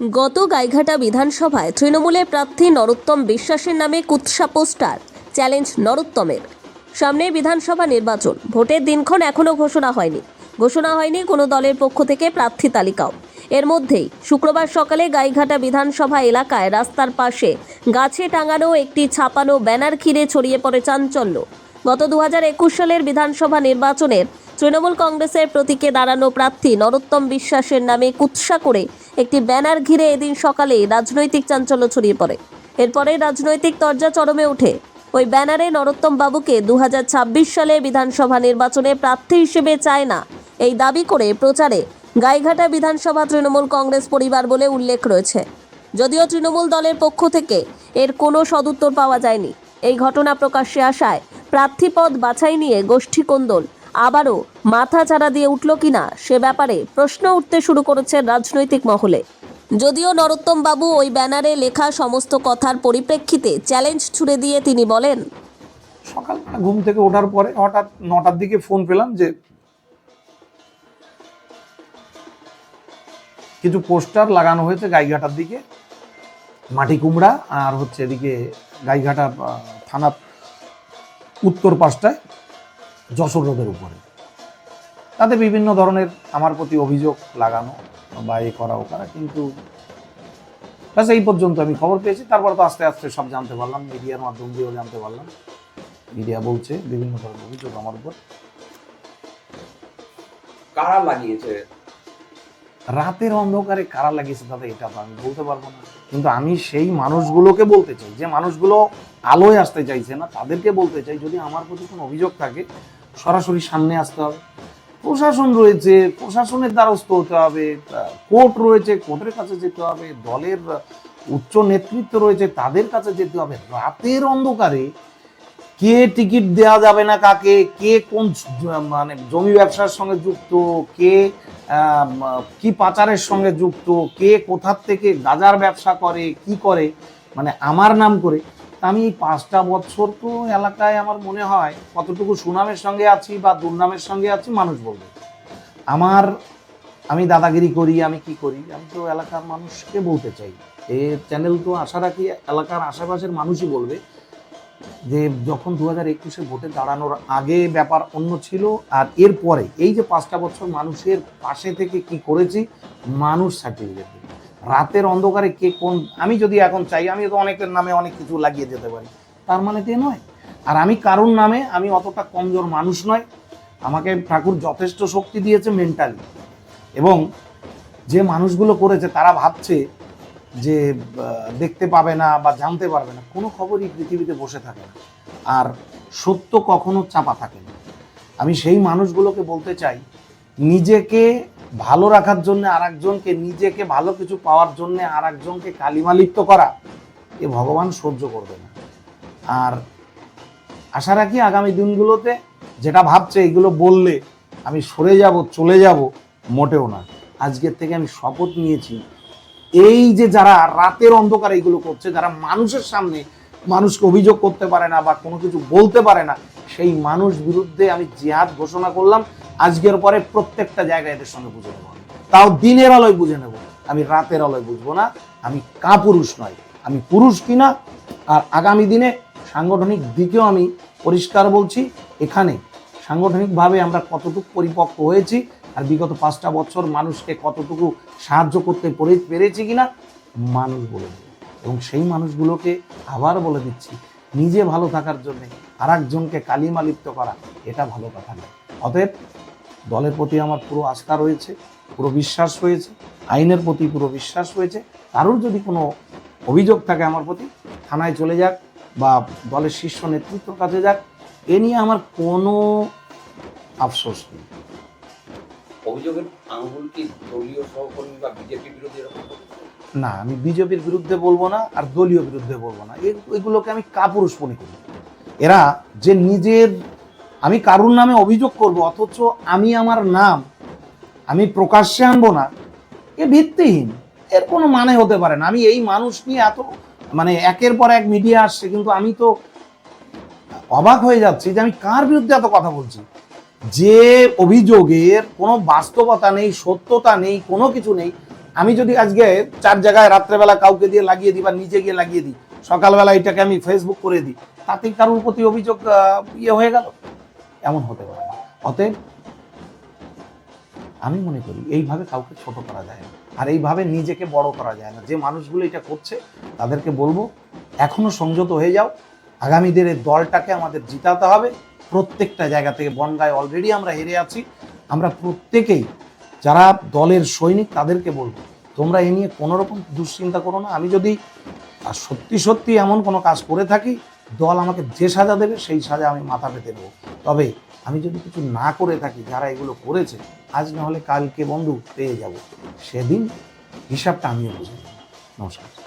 গত গাইঘাটা বিধানসভায় তৃণমূলের প্রার্থী নরোত্তম বিশ্বাসের নামে কুৎসা পোস্টার, চ্যালেঞ্জ নরোত্তমের। সামনে বিধানসভা নির্বাচন, ভোটের দিনক্ষণ এখনও ঘোষণা হয়নি। ঘোষণা হয়নি কোনো দলের পক্ষ থেকে প্রার্থী তালিকাও। এর মধ্যেই শুক্রবার সকালে গাইঘাটা বিধানসভা এলাকায় রাস্তার পাশে গাছে টাঙানো একটি ছাপানো ব্যানার ঘিরে ছড়িয়ে পড়ে চাঞ্চল্য। গত দু হাজার একুশ সালের বিধানসভা নির্বাচনের তৃণমূল কংগ্রেসের প্রতীকে দাঁড়ানো প্রার্থী নরোত্তম বিশ্বাসের নামে কুৎসা করে একটি ব্যানার ঘিরে এদিন সকালে রাজনৈতিক চাঞ্চল্য ছড়িয়ে পড়ে। এরপরে রাজনৈতিক তরজা চরমে ওঠে। ওই ব্যানারে নরোত্তম বাবুকে দুহাজার ছাব্বিশ সালে বিধানসভা নির্বাচনে প্রার্থী হিসেবে চায় না। এই দাবি করে প্রচারে গাইঘাটা বিধানসভা তৃণমূল কংগ্রেস পরিবার বলে উল্লেখ রয়েছে। যদিও তৃণমূল দলের পক্ষ থেকে এর কোনো সদুত্তর পাওয়া যায়নি। এই ঘটনা প্রকাশ্যে আসায় প্রার্থীপদ বাছাই নিয়ে গোষ্ঠী কোন্দল আবারও মাথা চাড়া দিয়ে উঠল কিনা সে ব্যাপারে প্রশ্ন উঠতে শুরু করেছে রাজনৈতিক মহলে। যদিও নরোত্তম বাবু ওই ব্যানারে লেখা সমস্ত কথার পরিপ্রেক্ষিতে চ্যালেঞ্জ ছুড়ে দিয়ে তিনি বলেন সকাল ঘুম থেকে ওঠার পরে হঠাৎ নটার দিকে ফোন পেলাম যে কিছু পোস্টার লাগানো হয়েছে গাইঘাটার দিকে মাটি কুমড়া আর হচ্ছে এদিকে গাইঘাটা আহ, থানা উত্তর পাশটায়। যশোর রোডের উপরে। তাতে বিভিন্ন ধরনের আমার প্রতি অভিযোগ লাগানো বা এ করা ও করা কিন্তু ব্যাস এই পর্যন্ত আমি খবর পেয়েছি। তারপর তো আস্তে আস্তে সব জানতে পারলাম মিডিয়ার মাধ্যম দিয়েও জানতে পারলাম। মিডিয়া বলছে বিভিন্ন ধরনের অভিযোগ আমার উপর। কারা লাগিয়েছে? রাতের অন্ধকারে কারা লাগিয়েছে দাদা এটা তো আমি বলতে পারব না। কিন্তু আমি সেই মানুষগুলোকে বলতে চাই যে মানুষগুলো আলোয় আসতে চাইছে না তাদেরকে বলতে চাই যদি আমার প্রতি কোনো অভিযোগ থাকে সরাসরি সামনে আসতে হবে। প্রশাসন রয়েছে, প্রশাসনের দ্বারস্থ হতে হবে কোর্ট রয়েছে, কোর্টের কাছে যেতে হবে, দলের উচ্চ নেতৃত্ব রয়েছে, তাদের কাছে যেতে হবে। রাতের অন্ধকারে কে টিকিট দেওয়া যাবে না কাকে, কে কোন মানে জমি ব্যবসার সঙ্গে যুক্ত, কে কি পাচারের সঙ্গে যুক্ত, কে কোথার থেকে গাজার ব্যবসা করে, কি করে মানে আমার নাম করে আমি এই পাঁচটা বছর তো এলাকায় আমার মনে হয় কতটুকু সুনামের সঙ্গে আছি বা দুর্নামের সঙ্গে আছি, মানুষ বলবে। আমার, আমি দাদাগিরি করি, আমি কি করি, আমি তো এলাকার মানুষকে বলতে চাই। এই চ্যানেল তো আশা রাখি এলাকার আশেপাশের মানুষই বলবে যে যখন দু হাজার একুশে ভোটে দাঁড়ানোর আগে ব্যাপার অন্য ছিল, আর এরপরে এই যে পাঁচটা বছর মানুষের পাশে থেকে কি করেছি, মানুষ সার্টিফিকেট রাতের অন্ধকারে কে কোন, আমি যদি এখন চাই আমি তো অনেকের নামে অনেক কিছু লাগিয়ে যেতে পারি। তার মানে তে নয়। আর আমি কারুর নামে, আমি অতটা কমজোর মানুষ নয়। আমাকে ঠাকুর যথেষ্ট শক্তি দিয়েছে মেন্টালি এবং যে মানুষগুলো করেছে, তারা ভাবছে যে দেখতে পাবে না বা জানতে পারবে না। কোনো খবরই পৃথিবীতে বসে থাকে না। আর সত্য কখনো চাপা থাকে না। আমি সেই মানুষগুলোকে বলতে চাই, নিজেকে ভালো রাখার জন্য আর একজনকে নিজেকে ভালো কিছু পাওয়ার জন্য আর একজনকে কালিমালিপ্ত করা, এ ভগবান সহ্য করবে না। আর আশা রাখি আগামী দিনগুলোতে যেটা ভাবছে, এগুলো বললে আমি সরে যাব, চলে যাব, মোটেও না। আজকের থেকে আমি শপথ নিয়েছি, এই যে যারা রাতের অন্ধকারে এগুলো করছে, যারা মানুষের সামনে মানুষকে অভিযোগ করতে পারে না বা কোনো কিছু বলতে পারে না, সেই মানুষ বিরুদ্ধে আমি জিহাদ ঘোষণা করলাম। আজকের পরে প্রত্যেকটা জায়গায় এদের সঙ্গে বুঝে নেব তাও দিনের আলোয় বুঝে নেব। আমি রাতের আলোয় বুঝব না। আমি কা পুরুষ নয়। আমি পুরুষ কিনা আর আগামী দিনে সাংগঠনিক দিকেও আমি পরিষ্কার বলছি, এখানে সাংগঠনিকভাবে আমরা কতটুকু পরিপক্ক হয়েছি আর বিগত পাঁচটা বছর মানুষকে কতটুকু সাহায্য করতে পেরে- পেরেছি কিনা মানুষ বলে দেবে। এবং সেই মানুষগুলোকে আবার বলে দিচ্ছি, নিজে ভালো থাকার জন্যে আর একজনকে কালিমালিপ্ত করা, এটা ভালো কথা নয়। অতএব দলের প্রতি আমার পুরো আস্থা রয়েছে পুরো বিশ্বাস রয়েছে আইনের প্রতি পুরো বিশ্বাস রয়েছে। কারোর যদি কোনো অভিযোগ থাকে আমার প্রতি থানায় চলে যাক বা দলের শীর্ষ নেতৃত্বের কাছে যাক এ নিয়ে আমার কোনো আফসোস নেই। অভিযোগের আঙুল কি দলীয় সহকর্মী বা বিজেপি বিরোধী না আমি বিজেপির বিরুদ্ধে বলব না আর দলীয় বিরুদ্ধে বলব না। এগুলোকে আমি কাপুরুষ মনে করি। এরা যে নিজের আমি কারুর নামে অভিযোগ করব, অথচ আমি আমার নাম আমি প্রকাশ্যে আনব না। এ ভিত্তিহীন। এর কোনো মানে হতে পারে না। আমি এই মানুষ নিয়ে এত মানে একের পর এক মিডিয়া আসছে, কিন্তু আমি তো অবাক হয়ে যাচ্ছি যে আমি কার বিরুদ্ধে এত কথা বলছি। যে অভিযোগের কোনো বাস্তবতা নেই, সত্যতা নেই, কোনো কিছু নেই, আমি যদি আজকে চার জায়গায় রাত্রেবেলা কাউকে দিয়ে লাগিয়ে দিই বা নিজে গিয়ে লাগিয়ে দিই, সকালবেলা এটাকে আমি ফেসবুক করে দিই তাতেই কারোর প্রতি অভিযোগ ইয়ে হয়ে গেল? এমন হতে পারে না। অতএব আমি মনে করি এইভাবে কাউকে ছোট করা যায় না। আর এইভাবে নিজেকে বড় করা যায় না। যে মানুষগুলো এটা করছে, তাদেরকে বলব, এখনও সংযত হয়ে যাও। আগামী দিনের দলটাকে আমাদের জিতাতে হবে। প্রত্যেকটা জায়গা থেকে বনগায় অলরেডি আমরা হেরে আছি। আমরা প্রত্যেকেই, যারা দলের সৈনিক, তাদেরকে বলব, তোমরা এ নিয়ে কোনো রকম দুশ্চিন্তা করো না। আমি যদি সত্যি সত্যি এমন কোনো কাজ করে থাকি, দল আমাকে যে সাজা দেবে, সেই সাজা আমি মাথা পেতে দেবো। তবে আমি যদি কিছু না করে থাকি, যারা এগুলো করেছে, আজ না হলে কালকে বন্ধু পেয়ে যাব। সেদিন হিসাবটা আমিও বুঝে নমস্কার।